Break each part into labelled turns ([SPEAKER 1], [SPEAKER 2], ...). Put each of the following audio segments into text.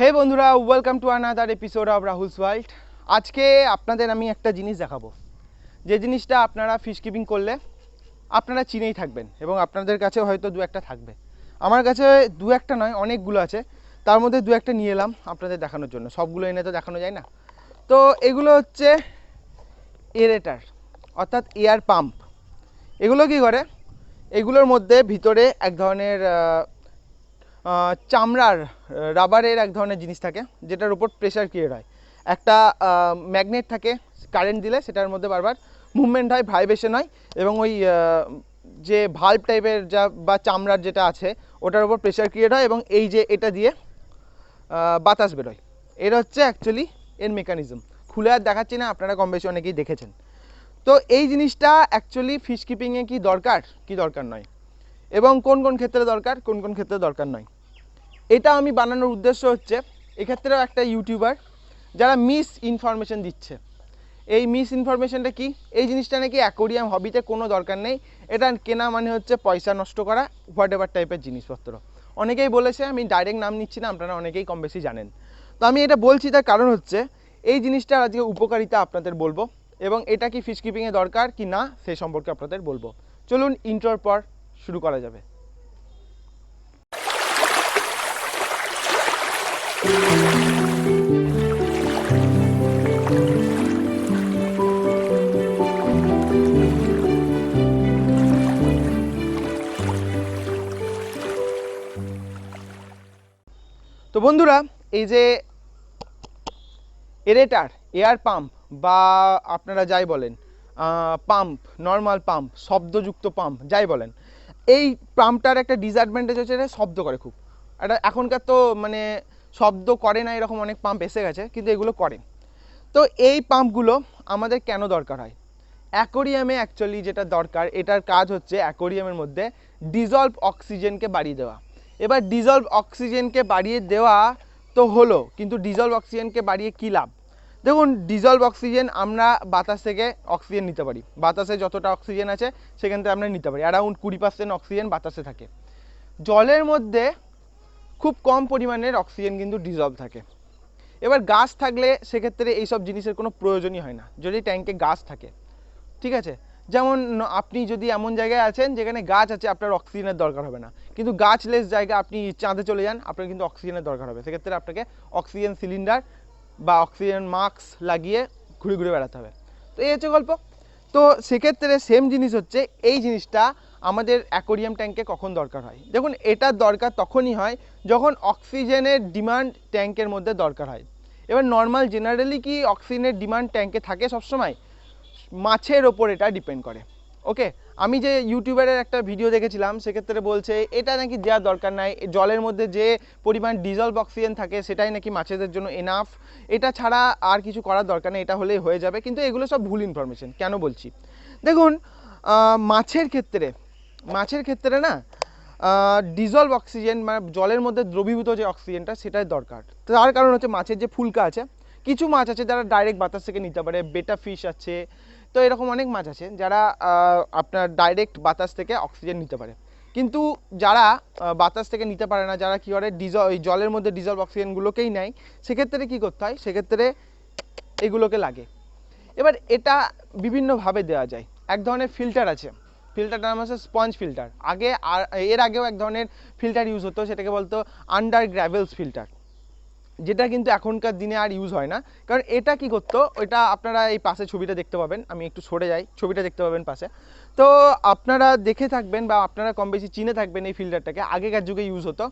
[SPEAKER 1] হে বন্ধুরা welcome to another episode of Rahul's world আজকে আপনাদের আমি একটা জিনিস দেখাবো। যে জিনিসটা আপনারা ফিশ কিপিং করলে আপনারা চিনেই থাকবেন এবং আপনাদের কাছে হয়তো দু একটা থাকবে। আমার কাছে দু একটা নয়, অনেকগুলো আছে। তার মধ্যে দু একটা নিয়ে এলাম আপনাদের দেখানোর জন্য। সবগুলো এনে তো দেখানো যায় না। তো এগুলো হচ্ছে এরেটার অর্থাৎ এয়ার পাম্প এগুলো কি করে? এগুলোর মধ্যে ভিতরে এক ধরনের চামড়ার রাবারের এক ধরনের জিনিস থাকে, যেটার উপর প্রেশার ক্রিয়েট হয়। একটা ম্যাগনেট থাকে কারেন্ট দিলে সেটার মধ্যে বারবার মুভমেন্ট হয় ভাইব্রেশন হয় এবং ওই যে ভাল্ব টাইপের যা বা চামড়ার যেটা আছে, ওটার উপর প্রেশার ক্রিয়েট হয় এবং এই যে এটা দিয়ে বাতাস বেরোয়। এর হচ্ছে অ্যাকচুয়ালি এর মেকানিজম খুলে আর দেখাচ্ছি না, আপনারা কম বেশি অনেকেই দেখেছেন। তো এই জিনিসটা অ্যাকচুয়ালি ফিশ কিপিংয়ে কি দরকার? কি দরকার নয়? এবং কোন কোন ক্ষেত্রে দরকার, কোন কোন ক্ষেত্রে দরকার নয়। এটা আমি বানানোর উদ্দেশ্য হচ্ছে, এক্ষেত্রেও একটা ইউটিউবার যারা মিস ইনফরমেশন দিচ্ছে। এই মিস ইনফরমেশনটা কি? এই জিনিসটা নাকি অ্যাকোরিয়াম হবিতে কোনো দরকার নেই। এটা কেনা মানে হচ্ছে পয়সা নষ্ট করা হোয়াট এভার টাইপের জিনিসপত্র। অনেকেই বলেছে, আমি ডাইরেক্ট নাম নিচ্ছি না, আপনারা অনেকেই কম বেশি জানেন। তো আমি এটা বলছি, তার কারণ হচ্ছে, এই জিনিসটার আজকে উপকারিতা আপনাদের বলব, এবং এটা কি ফিশ কিপিংয়ে দরকার কি না সেই সম্পর্কে আপনাদের বলব। চলুন ইন্টার পর শুরু করা যাবে। তো বন্ধুরা, এই যে এরেটার এয়ার পাম্প বা আপনারা যাই বলেন পাম্প নর্মাল পাম্প শব্দযুক্ত পাম্প যাই বলেন এই পাম্পটার একটা ডিসঅ্যাডভান্টেজ হচ্ছে এটা শব্দ করে খুব। এটা এখনকার তো মানে শব্দ করে না, এরকম অনেক পাম্প এসে গেছে, কিন্তু এগুলো করে। তো এই পাম্পগুলো আমাদের কেন দরকার হয়? অ্যাকোরিয়ামে অ্যাকচুয়ালি যেটা দরকার, এটার কাজ হচ্ছে অ্যাকোরিয়ামের মধ্যে ডিজলভ অক্সিজেনকে বাড়িয়ে দেওয়া। এবার ডিজলভ অক্সিজেনকে বাড়িয়ে দেওয়া তো হলো, কিন্তু ডিজলভ অক্সিজেনকে বাড়িয়ে কী লাভ? দেখুন ডিজলভ অক্সিজেন আমরা বাতাস থেকে অক্সিজেন নিতে পারি। বাতাসে যতটা অক্সিজেন আছে, সেখান থেকে আমরা নিতে পারি। অ্যারাউন্ড কুড়ি পার্সেন্ট অক্সিজেন বাতাসে থাকে। জলের মধ্যে খুব কম পরিমাণের অক্সিজেন কিন্তু ডিজলভ থাকে। এবার গাছ থাকলে সেক্ষেত্রে এইসব জিনিসের কোনো প্রয়োজনই হয় না, যদি ট্যাঙ্কে গাছ থাকে। ঠিক আছে? যেমন আপনি যদি এমন জায়গায় আছেন যেখানে গাছ আছে, আপনার অক্সিজেনের দরকার হবে না। কিন্তু গাছলেস জায়গা আপনি চাঁদে চলে যান, আপনার কিন্তু অক্সিজেনের দরকার হবে। সেক্ষেত্রে আপনাকে অক্সিজেন সিলিন্ডার বা অক্সিজেন মাস্ক লাগিয়ে ঘুরে ঘুরে বেড়াতে হবে। তো এই হচ্ছে গল্প। তো সেক্ষেত্রে সেম জিনিস হচ্ছে, এই জিনিসটা আমাদের অ্যাকোরিয়াম ট্যাঙ্কে কখন দরকার হয়? দেখুন এটার দরকার তখনই হয় যখন অক্সিজেনের ডিমান্ড ট্যাঙ্কের মধ্যে দরকার হয়। এবার নর্মাল জেনারেলি কি অক্সিজেনের ডিমান্ড ট্যাঙ্কে থাকে সবসময়? মাছের ওপর এটা ডিপেন্ড করে। ওকে আমি যে ইউটিউবারের একটা ভিডিও দেখেছিলাম, সেক্ষেত্রে বলছে, এটা নাকি দেওয়ার দরকার নাই। জলের মধ্যে যে পরিমাণ ডিজলভ অক্সিজেন থাকে, সেটাই নাকি মাছেদের জন্য এনাফ এটা ছাড়া আর কিছু করার দরকার নেই, এটা হলেই হয়ে যাবে। কিন্তু এগুলো সব ভুল ইনফরমেশন কেন বলছি? দেখুন মাছের ক্ষেত্রে মাছের ক্ষেত্রে না ডিজলভ অক্সিজেন মানে জলের মধ্যে দ্রবীভূত যে অক্সিজেনটা, সেটাই দরকার। তার কারণ হচ্ছে মাছের যে ফুলকা আছে, কিছু মাছ আছে যারা ডাইরেক্ট বাতাস থেকে নিতে পারে বেটা ফিশ আছে তো এরকম অনেক মাছ আছে যারা আপনার ডাইরেক্ট বাতাস থেকে অক্সিজেন নিতে পারে। কিন্তু যারা বাতাস থেকে নিতে পারে না, যারা কী করে ডিজল ওই জলের মধ্যে ডিজলভ অক্সিজেনগুলোকেই নেয়, সেক্ষেত্রে কী করতে হয়? সেক্ষেত্রে এগুলোকে লাগে। এবার এটা বিভিন্নভাবে দেওয়া যায়। এক ধরনের ফিল্টার আছে। ফিল্টারটার নাম হচ্ছে স্পঞ্জ ফিল্টার আগে আর, এর আগেও এক ধরনের ফিল্টার ইউজ হতো, সেটাকে বলতো আন্ডার গ্র্যাভেলস ফিল্টার যেটা কিন্তু এখনকার দিনে আর ইউজ হয় না। কারণ এটা কি করতো ওটা আপনারা এই পাশে ছবিটা দেখতে পাবেন, আমি একটু সরে যাই, ছবিটা দেখতে পাবেন পাশে। তো আপনারা দেখে থাকবেন বা আপনারা কম বেশি চিনে থাকবেন এই ফিল্টারটাকে আগেকার যুগে ইউজ হতো।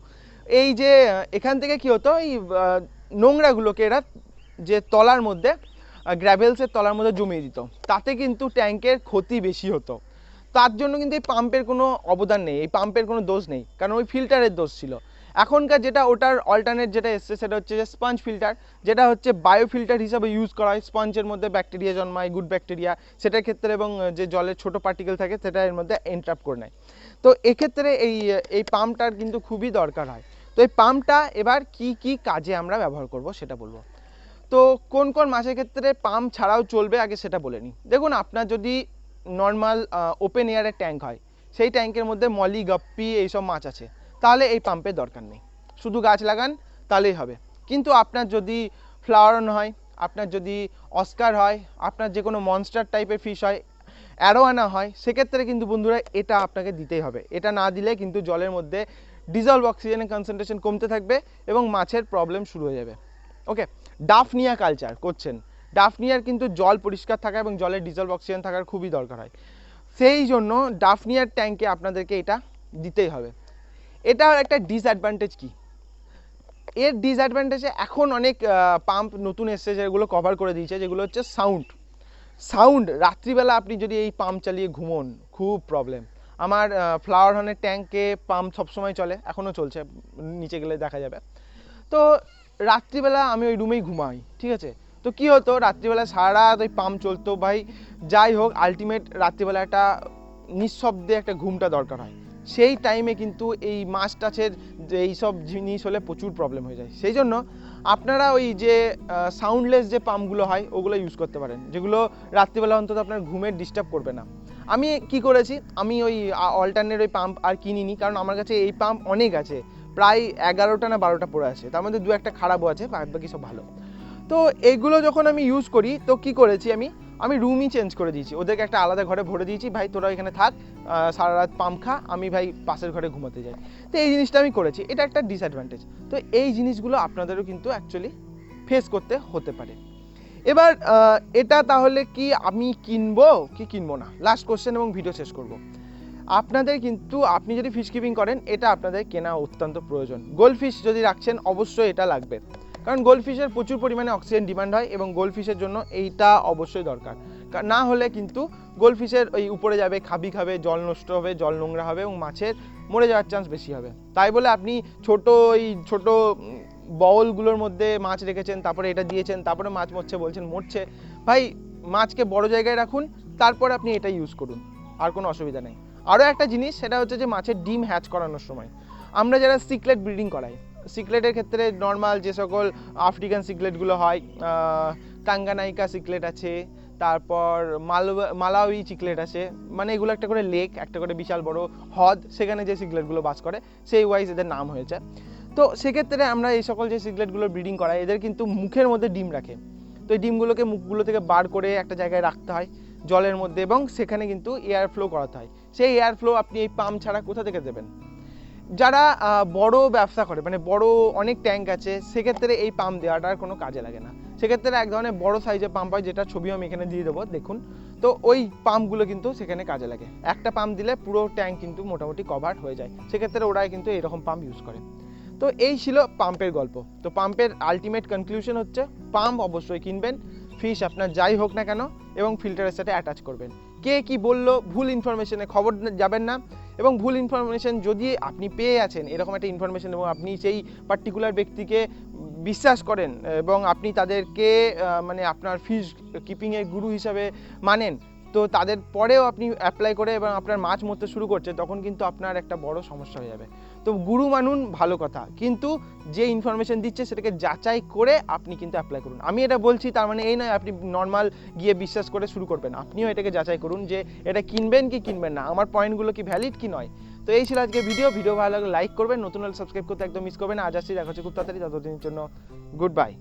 [SPEAKER 1] এই যে, এখান থেকে কি হতো, এই নোংরাগুলোকে এরা যে তলার মধ্যে গ্র্যাভেলসের তলার মধ্যে জমিয়ে দিত। তাতে কিন্তু ট্যাঙ্কের ক্ষতি বেশি হতো। তার জন্য কিন্তু এই পাম্পের কোনো অবদান নেই, এই পাম্পের কোনো দোষ নেই। কারণ ওই ফিল্টারের দোষ ছিল। এখনকার যেটা ওটার অল্টারনেট যেটা এসছে, সেটা হচ্ছে যে স্পঞ্জ ফিল্টার যেটা হচ্ছে বায়ো ফিল্টার হিসাবে ইউজ করা হয়। স্পঞ্জের মধ্যে ব্যাকটেরিয়া জন্মায় গুড ব্যাকটেরিয়া সেটার ক্ষেত্রে এবং যে জলের ছোট পার্টিকেল থাকে, সেটা এর মধ্যে এন্ট্রাপ করে নেয়। তো এক্ষেত্রে এই এই পাম্পটার কিন্তু খুবই দরকার হয়। তো এই পাম্পটা এবার কি কি কাজে আমরা ব্যবহার করব সেটা বলব। তো কোন কোন মাছের ক্ষেত্রে পাম্প ছাড়াও চলবে আগে সেটা বলে নিই। দেখুন, আপনার যদি নর্মাল ওপেন এয়ারের ট্যাঙ্ক হয়, সেই ট্যাঙ্কের মধ্যে মলি গাপ্পি এইসব মাছ আছে। তাহলে এই পাম্পের দরকার নেই। শুধু গাছ লাগান, তাহলেই হবে। কিন্তু আপনার যদি ফ্লাওয়ারন হয়, আপনার যদি অস্কার হয়, আপনার যে কোনো মনস্টার টাইপের ফিশ হয়, অ্যারোয়ানা হয়, সেক্ষেত্রে কিন্তু বন্ধুরা এটা আপনাকে দিতেই হবে। এটা না দিলে কিন্তু জলের মধ্যে ডিজলভ অক্সিজেনের কনসেন্ট্রেশন কমতে থাকবে এবং মাছের প্রবলেম শুরু হয়ে যাবে। ওকে ডাফনিয়া কালচার করছেন। ডাফনিয়ার কিন্তু জল পরিষ্কার থাকা এবং জলের ডিজলভ অক্সিজেন থাকার খুবই দরকার হয়। সেই জন্য ডাফনিয়ার ট্যাঙ্কে আপনাদেরকে এটা দিতেই হবে। এটার একটা ডিসঅ্যাডভান্টেজ কী? এর ডিসঅ্যাডভান্টেজে এখন অনেক পাম্প নতুন এসছে যেগুলো কভার করে দিয়েছে, যেগুলো হচ্ছে সাউন্ড সাউন্ড রাত্রিবেলা আপনি যদি এই পাম্প চালিয়ে ঘুমোন, খুব প্রবলেম আমার ফ্লাওয়ার হনের ট্যাঙ্কে পাম্প সবসময় চলে, এখনও চলছে, নিচে গেলে দেখা যাবে। তো রাত্রিবেলা আমি ওই রুমেই ঘুমাই, ঠিক আছে? তো কি হতো, রাত্রিবেলা সারা ওই পাম্প চলতো, ভাই। যাই হোক আলটিমেট রাত্রিবেলা একটা নিঃশব্দে একটা ঘুমটা দরকার হয়। সেই টাইমে কিন্তু এই মাছ টাছের যে এইসব জিনিস হলে প্রচুর প্রবলেম হয়ে যায়। সেই জন্য আপনারা ওই যে সাউন্ডলেস যে পাম্পগুলো হয়, ওগুলো ইউজ করতে পারেন। যেগুলো রাত্রিবেলা অন্তত আপনার ঘুমের ডিস্টার্ব করবে না। আমি কি করেছি, আমি ওই অল্টারনেট ওই পাম্প আর কিনিনি, কারণ আমার কাছে এই পাম্প অনেক আছে। প্রায় এগারোটা না বারোটা পড়ে আছে। তার মধ্যে দু একটা খারাপও আছে বাকি সব ভালো। তো এইগুলো যখন আমি ইউজ করি, তো কি করেছি আমি আমি রুমই চেঞ্জ করে দিয়েছি। ওদেরকে একটা আলাদা ঘরে ভরে দিয়েছি, ভাই, তোরা এখানে থাক সারা রাত পাম্প খা, আমি ভাই পাশের ঘরে ঘুমাতে যাই। তো এই জিনিসটা আমি করেছি। এটা একটা ডিসঅ্যাডভান্টেজ তো এই জিনিসগুলো আপনাদেরও কিন্তু অ্যাকচুয়ালি ফেস করতে হতে পারে। এবার এটা তাহলে কি আমি কিনবো, কি কিনবো না? লাস্ট কোশ্চেন এবং ভিডিও শেষ করব। আপনাদের কিন্তু, আপনি যদি ফিশ কিপিং করেন, এটা আপনাদের কেনা অত্যন্ত প্রয়োজন। গোল্ড ফিশ যদি রাখছেন, অবশ্যই এটা লাগবে। কারণ গোল্ড ফিশের প্রচুর পরিমাণে অক্সিজেন ডিমান্ড হয় এবং গোল্ড ফিশের জন্য এইটা অবশ্যই দরকার। না হলে কিন্তু গোল্ড ফিশের ওই উপরে যাবে, খাবি খাবে, জল নষ্ট হবে, জল নোংরা হবে এবং মাছের মরে যাওয়ার চান্স বেশি হবে। তাই বলে আপনি ছোট ওই ছোট বলগুলোর মধ্যে মাছ রেখেছেন, তারপরে এটা দিয়েছেন, তারপরে মাছ মরছে বলছেন, মরছে। ভাই, মাছকে বড় জায়গায় রাখুন, তারপরে আপনি এটা ইউজ করুন, আর কোনো অসুবিধা নেই। আরও একটা জিনিস, সেটা হচ্ছে যে মাছের ডিম হ্যাচ করানোর সময়। আমরা যারা সিকলেট ব্রিডিং করাই সিকলেটের ক্ষেত্রে নর্মাল যে সকল আফ্রিকান সিকলেটগুলো হয় কাঙ্গানাইকা সিকলেট আছে, তারপর মালওয়া মালাউই চিকলেট আছে মানে এগুলো একটা করে লেক একটা করে বিশাল বড় হ্রদ, সেখানে যে সিগলেটগুলো বাস করে, সেই ওয়াইজ এদের নাম হয়েছে। তো সেক্ষেত্রে আমরা এই সকল যে সিগলেটগুলো ব্রিডিং করাই এদের কিন্তু মুখের মধ্যে ডিম রাখে। তো এই ডিমগুলোকে মুখগুলো থেকে বার করে একটা জায়গায় রাখতে হয়, জলের মধ্যে, এবং সেখানে কিন্তু এয়ার ফ্লো করাতে হয়। সেই এয়ার ফ্লো আপনি এই পাম্প ছাড়া কোথা থেকে দেবেন? যারা বড় ব্যবসা করে মানে বড় অনেক ট্যাঙ্ক আছে, সেক্ষেত্রে এই পাম্প দেওয়াটা আর কোনো কাজে লাগে না। সেক্ষেত্রে এক ধরনের বড় সাইজের পাম্প হয়, যেটা ছবি আমি এখানে দিয়ে দেবো, দেখুন। তো ওই পাম্পগুলো কিন্তু সেখানে কাজে লাগে। একটা পাম্প দিলে পুরো ট্যাঙ্ক কিন্তু মোটামুটি কভার হয়ে যায়। সেক্ষেত্রে ওরাই কিন্তু এরকম পাম্প ইউজ করে। তো এই ছিল পাম্পের গল্প। তো পাম্পের আলটিমেট কনক্লুশন হচ্ছে পাম্প অবশ্যই কিনবেন ফিশ আপনার যাই হোক না কেন, এবং ফিল্টারের সাথে অ্যাটাচ করবেন। কে কি বলল, ভুল ইনফরমেশনে খবর যাবেন না। এবং ভুল ইনফরমেশন যদি আপনি পেয়ে আছেন, এরকম একটা ইনফরমেশন এবং আপনি সেই পার্টিকুলার ব্যক্তিকে বিশ্বাস করেন এবং আপনি তাদেরকে মানে আপনার ফিস কিপিংয়ের গুরু হিসাবে মানেন তো তাদের পরেও আপনি অ্যাপ্লাই করে এবং আপনার মাছ মরতে শুরু করছে, তখন কিন্তু আপনার একটা বড় সমস্যা হয়ে যাবে। তো গুরু মানুন, ভালো কথা। কিন্তু যে ইনফরমেশন দিচ্ছে, সেটাকে যাচাই করে আপনি কিন্তু অ্যাপ্লাই করুন। আমি এটা বলছি, তার মানে এই নয়, আপনি নর্মাল গিয়ে বিশ্বাস করে শুরু করবেন। আপনিও এটাকে যাচাই করুন যে এটা কিনবেন কি কিনবেন না। আমার পয়েন্টগুলো কি ভ্যালিড কি নয়? তো এই ছিল আজকে ভিডিও ভিডিও ভালো লাগলে লাইক করবেন। নতুন হলে সাবস্ক্রাইব করতে একদম মিস করবেন। আজ আসছি, দেখা হচ্ছে খুব তাড়াতাড়ি। ততদিনের জন্য গুড বাই